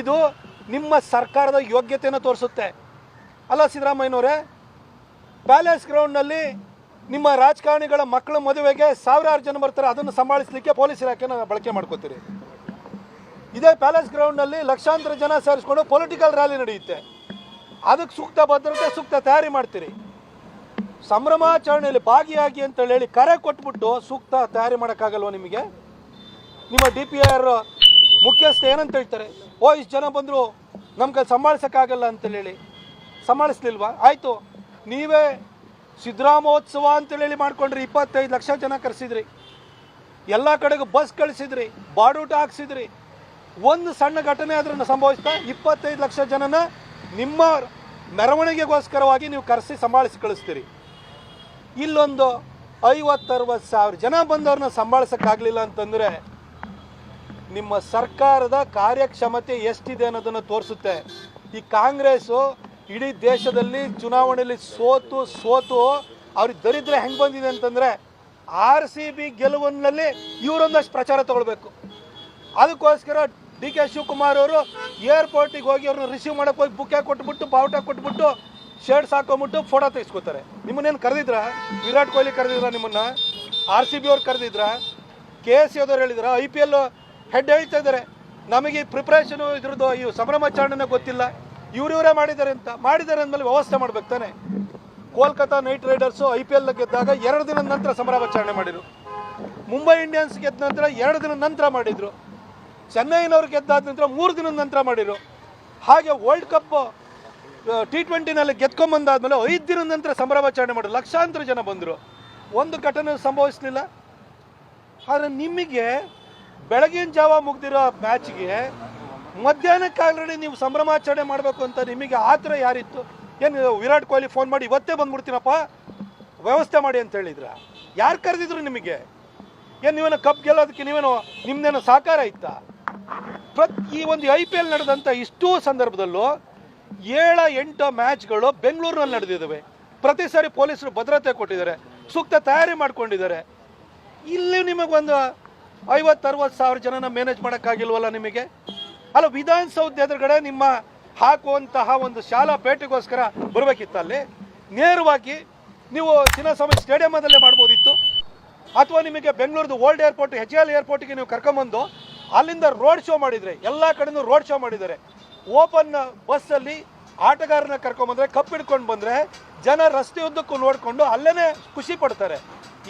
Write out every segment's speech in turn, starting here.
ಇದು ನಿಮ್ಮ ಸರ್ಕಾರದ ಯೋಗ್ಯತೆಯನ್ನು ತೋರಿಸುತ್ತೆ. ಅಲ್ಲ ಸಿದ್ದರಾಮಯ್ಯನವರೇ ಪ್ಯಾಲೇಸ್ ಗ್ರೌಂಡ್ನಲ್ಲಿ ನಿಮ್ಮ ರಾಜಕಾರಣಿಗಳ ಮಕ್ಕಳ ಮದುವೆಗೆ ಸಾವಿರಾರು ಜನ ಬರ್ತಾರೆ. ಅದನ್ನು ಸಂಭಾಳಿಸಲಿಕ್ಕೆ ಪೊಲೀಸ್ ಇಲಾಖೆನ ಬಳಕೆ ಮಾಡ್ಕೋತೀರಿ. ಇದೇ ಪ್ಯಾಲೇಸ್ ಗ್ರೌಂಡ್ನಲ್ಲಿ ಲಕ್ಷಾಂತರ ಜನ ಸೇರಿಸ್ಕೊಂಡು ಪೊಲಿಟಿಕಲ್ ರ್ಯಾಲಿ ನಡೆಯುತ್ತೆ. ಅದಕ್ಕೆ ಸೂಕ್ತ ಭದ್ರತೆ, ಸೂಕ್ತ ತಯಾರಿ ಮಾಡ್ತೀರಿ. ಸಂಭ್ರಮಾಚರಣೆಯಲ್ಲಿ ಭಾಗಿಯಾಗಿ ಅಂತ ಹೇಳಿ ಕರೆ ಕೊಟ್ಬಿಟ್ಟು ಸೂಕ್ತ ತಯಾರಿ ಮಾಡೋಕ್ಕಾಗಲ್ವ ನಿಮಗೆ? ನಿಮ್ಮ ಡಿ ಪಿ ಆರ್ ಮುಖ್ಯಸ್ಥ ಏನಂತ ಹೇಳ್ತಾರೆ? ಓ, ಇಷ್ಟು ಜನ ಬಂದರು ನಮ್ಗೆ ಸಂಭಾಳಿಸೋಕ್ಕಾಗಲ್ಲ ಅಂತೇಳಿ ಸಂಭಾಳಿಸ್ಲಿಲ್ವಾ? ಆಯಿತು. ನೀವೇ ಸಿದ್ದರಾಮೋತ್ಸವ ಅಂತೇಳಿ ಮಾಡ್ಕೊಂಡ್ರಿ. ಇಪ್ಪತ್ತೈದು ಲಕ್ಷ ಜನ ಕರೆಸಿದ್ರಿ. ಎಲ್ಲ ಕಡೆಗೂ ಬಸ್ ಕಳಿಸಿದ್ರಿ. ಬಾಡೂಟ ಹಾಕ್ಸಿದ್ರಿ. ಒಂದು ಸಣ್ಣ ಘಟನೆ ಅದನ್ನು ಸಂಭವಿಸ್ತಾ, ಇಪ್ಪತ್ತೈದು ಲಕ್ಷ ಜನನ ನಿಮ್ಮ ಮೆರವಣಿಗೆಗೋಸ್ಕರವಾಗಿ ನೀವು ಕರೆಸಿ ಸಂಭಾಳಿಸಿ ಕಳಿಸ್ತೀರಿ. ಇಲ್ಲೊಂದು ಐವತ್ತರವತ್ತು ಸಾವಿರ ಜನ ಬಂದವ್ರನ್ನ ಸಂಭಾಳಿಸೋಕ್ಕಾಗಲಿಲ್ಲ ಅಂತಂದರೆ ನಿಮ್ಮ ಸರ್ಕಾರದ ಕಾರ್ಯಕ್ಷಮತೆ ಎಷ್ಟಿದೆ ಅನ್ನೋದನ್ನು ತೋರಿಸುತ್ತೆ. ಈ ಕಾಂಗ್ರೆಸ್ಸು ಇಡೀ ದೇಶದಲ್ಲಿ ಚುನಾವಣೆಯಲ್ಲಿ ಸೋತು ಸೋತು ಅವ್ರಿಗೆ ದರಿದ್ರ ಹೆಂಗೆ ಬಂದಿದೆ ಅಂತಂದರೆ ಆರ್ ಸಿ ಬಿ ಗೆಲುವಿನಲ್ಲಿ ಇವರೊಂದಷ್ಟು ಪ್ರಚಾರ ತಗೊಳ್ಬೇಕು. ಅದಕ್ಕೋಸ್ಕರ ಡಿ ಕೆ ಶಿವಕುಮಾರ್ ಅವರು ಏರ್ಪೋರ್ಟಿಗೆ ಹೋಗಿ ಅವ್ರನ್ನ ರಿಸೀವ್ ಮಾಡಕ್ಕೆ ಹೋಗಿ ಬುಕ್ಕೆ ಕೊಟ್ಬಿಟ್ಟು, ಬಾವುಟ ಕೊಟ್ಬಿಟ್ಟು, ಶರ್ಟ್ಸ್ ಹಾಕೊಂಬಿಟ್ಟು ಫೋಟೋ ತೆಗೆಸ್ಕೊತಾರೆ. ನಿಮ್ಮನ್ನೇನು ಕರೆದಿದ್ರ? ವಿರಾಟ್ ಕೊಹ್ಲಿ ಕರೆದಿದ್ರ ನಿಮ್ಮನ್ನು? ಆರ್ ಸಿ ಬಿ ಅವ್ರು ಕರೆದಿದ್ರ? ಕೆ ಎಸ್ ಸಿ ಹೇಳಿದ್ರ? ಐ ಪಿ ಎಲ್ ಹೆಡ್ ಹೇಳ್ತಾ ಇದ್ದಾರೆ, ನಮಗೆ ಪ್ರಿಪ್ರೇಷನು ಇದ್ರದ್ದು ಈ ಸಂಭ್ರಮಾಚರಣೆ ಗೊತ್ತಿಲ್ಲ, ಇವ್ರಿವರೇ ಮಾಡಿದ್ದಾರೆ ಅಂತ, ಮಾಡಿದ್ದಾರೆ ಅಂದಮೇಲೆ ವ್ಯವಸ್ಥೆ ಮಾಡ್ಬೇಕು ತಾನೆ. Kolkata Knight Riders I P L ಗೆದ್ದಾಗ ಎರಡು ದಿನದ ನಂತರ ಸಂಭ್ರಮಾಚರಣೆ ಮಾಡಿದ್ರು. ಮುಂಬೈ ಇಂಡಿಯನ್ಸ್ ಗೆದ್ದ ನಂತರ ಎರಡು ದಿನದ ನಂತರ ಮಾಡಿದ್ರು. ಚೆನ್ನೈನವ್ರು ಗೆದ್ದಾದ ನಂತರ ಮೂರು ದಿನದ ನಂತರ ಮಾಡಿದ್ರು. ಹಾಗೆ ವರ್ಲ್ಡ್ ಕಪ್ ಟಿ ಟ್ವೆಂಟಿನಲ್ಲಿ ಗೆದ್ಕೊಂಬಂದಾದ್ಮೇಲೆ ಐದು ದಿನದ ನಂತರ ಸಂಭ್ರಮಾಚರಣೆ ಮಾಡಿದ್ರು. ಲಕ್ಷಾಂತರ ಜನ ಬಂದರು. ಒಂದು ಘಟನೆ ಸಂಭವಿಸಲಿಲ್ಲ. ಆದರೆ ನಿಮಗೆ ಬೆಳಗಿನ ಜಾವ ಮುಗ್ದಿರೋ ಮ್ಯಾಚ್ಗೆ ಮಧ್ಯಾಹ್ನಕ್ಕೆ ಆಲ್ರೆಡಿ ನೀವು ಸಂಭ್ರಮಾಚರಣೆ ಮಾಡಬೇಕು ಅಂತ ನಿಮಗೆ ಆ ಥರ ಯಾರಿತ್ತು? ಏನು, ವಿರಾಟ್ ಕೊಹ್ಲಿ ಫೋನ್ ಮಾಡಿ, ಇವತ್ತೇ ಬಂದ್ಬಿಡ್ತೀನಪ್ಪ, ವ್ಯವಸ್ಥೆ ಮಾಡಿ ಅಂತ ಹೇಳಿದ್ರ. ಯಾರು ಕರೆದಿದ್ರು ನಿಮಗೆ? ಏನು, ನೀವೇನೋ ಕಪ್ ಗೆಲ್ಲೋದಕ್ಕೆ ನೀವೇನೋ ನಿಮ್ದೇನೋ ಸಹಕಾರ ಇತ್ತಾ? ಪ್ರತಿ, ಈ ಒಂದು ಐ ಪಿ ಎಲ್ ನಡೆದಂಥ ಇಷ್ಟೂ ಸಂದರ್ಭದಲ್ಲೂ ಏಳ ಎಂಟು ಮ್ಯಾಚ್ಗಳು ಬೆಂಗಳೂರಿನಲ್ಲಿ ನಡೆದಿದ್ದಾವೆ. ಪ್ರತಿ ಸಾರಿ ಪೊಲೀಸರು ಭದ್ರತೆ ಕೊಟ್ಟಿದ್ದಾರೆ, ಸೂಕ್ತ ತಯಾರಿ ಮಾಡ್ಕೊಂಡಿದ್ದಾರೆ. ಇಲ್ಲಿ ನಿಮಗೊಂದು ಐವತ್ತು ಅರವತ್ತು ಸಾವಿರ ಜನನ ಮ್ಯಾನೇಜ್ ಮಾಡೋಕ್ಕಾಗಿಲ್ವಲ್ಲ ನಿಮಗೆ? ಅಲ್ಲ ವಿಧಾನಸೌಧ ಎದುರುಗಡೆ ನಿಮ್ಮ ಹಾಕುವಂತಹ ಒಂದು ಶಾಲಾ ಪೇಟೆಗೋಸ್ಕರ ಬರಬೇಕಿತ್ತು ಅಲ್ಲಿ ನೇರವಾಗಿ ನೀವು ಚಿನ್ನಸ್ವಾಮಿ ಸ್ಟೇಡಿಯಮದಲ್ಲೇ ಮಾಡ್ಬೋದಿತ್ತು? ಅಥವಾ ನಿಮಗೆ ಬೆಂಗಳೂರದು ಓಲ್ಡ್ ಏರ್ಪೋರ್ಟ್ ಎಚ್ ಎಲ್ ಏರ್ಪೋರ್ಟ್ಗೆ ನೀವು ಕರ್ಕೊಂಬಂದು ಅಲ್ಲಿಂದ ರೋಡ್ ಶೋ ಮಾಡಿದರೆ, ಎಲ್ಲ ಕಡೆನೂ ರೋಡ್ ಶೋ ಮಾಡಿದ್ದಾರೆ ಓಪನ್ ಬಸ್ಸಲ್ಲಿ ಆಟಗಾರನ ಕರ್ಕೊಂಬಂದರೆ, ಕಪ್ ಹಿಡ್ಕೊಂಡು ಬಂದರೆ, ಜನ ರಸ್ತೆಯುದ್ದಕ್ಕೂ ನೋಡಿಕೊಂಡು ಅಲ್ಲೇ ಖುಷಿ ಪಡ್ತಾರೆ.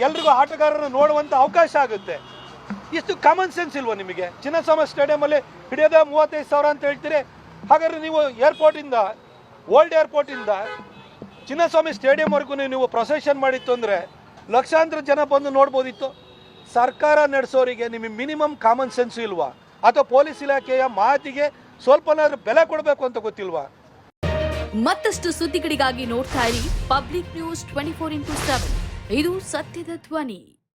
ಎಲ್ರಿಗೂ ಆಟಗಾರರನ್ನು ನೋಡುವಂಥ ಅವಕಾಶ ಆಗುತ್ತೆ. ಇಷ್ಟು ಕಾಮನ್ ಸೆನ್ಸ್ ಇಲ್ವಾ ನಿಮಗೆ? ಚಿನ್ನಸ್ವಾಮಿ ಸ್ಟೇಡಿಯಮಲ್ಲಿ ಹಿಡಿಯೋದೇ ಮೂವತ್ತೈದು ಸಾವಿರ ಅಂತ ಹೇಳ್ತೀರಿ. ಹಾಗಾದ್ರೆ ನೀವು ಏರ್ಪೋರ್ಟಿಂದ ಓಲ್ಡ್ ಏರ್ಪೋರ್ಟಿಂದ ಚಿನ್ನಸ್ವಾಮಿ ಸ್ಟೇಡಿಯಂವರೆಗೂ ನೀವು ಪ್ರೊಸೆಷನ್ ಮಾಡಿತ್ತು ಅಂದರೆ ಲಕ್ಷಾಂತರ ಜನ ಬಂದು ನೋಡ್ಬೋದಿತ್ತು. ಸರ್ಕಾರ ನಡೆಸೋರಿಗೆ ನಿಮಗೆ ಮಿನಿಮಮ್ ಕಾಮನ್ ಸೆನ್ಸ್ ಇಲ್ವಾ? ಅಥವಾ ಪೊಲೀಸ್ ಇಲಾಖೆಯ ಮಾತಿಗೆ ಸ್ವಲ್ಪನಾದ್ರೂ ಬೆಲೆ ಕೊಡಬೇಕು ಅಂತ ಗೊತ್ತಿಲ್ವಾ? ಮತ್ತಷ್ಟು ಸುದ್ದಿಗಳಿಗಾಗಿ ನೋಡ್ತಾ ಇರಿ public news twenty four into seven ಇದು ಸತ್ಯದ ಧ್ವನಿ.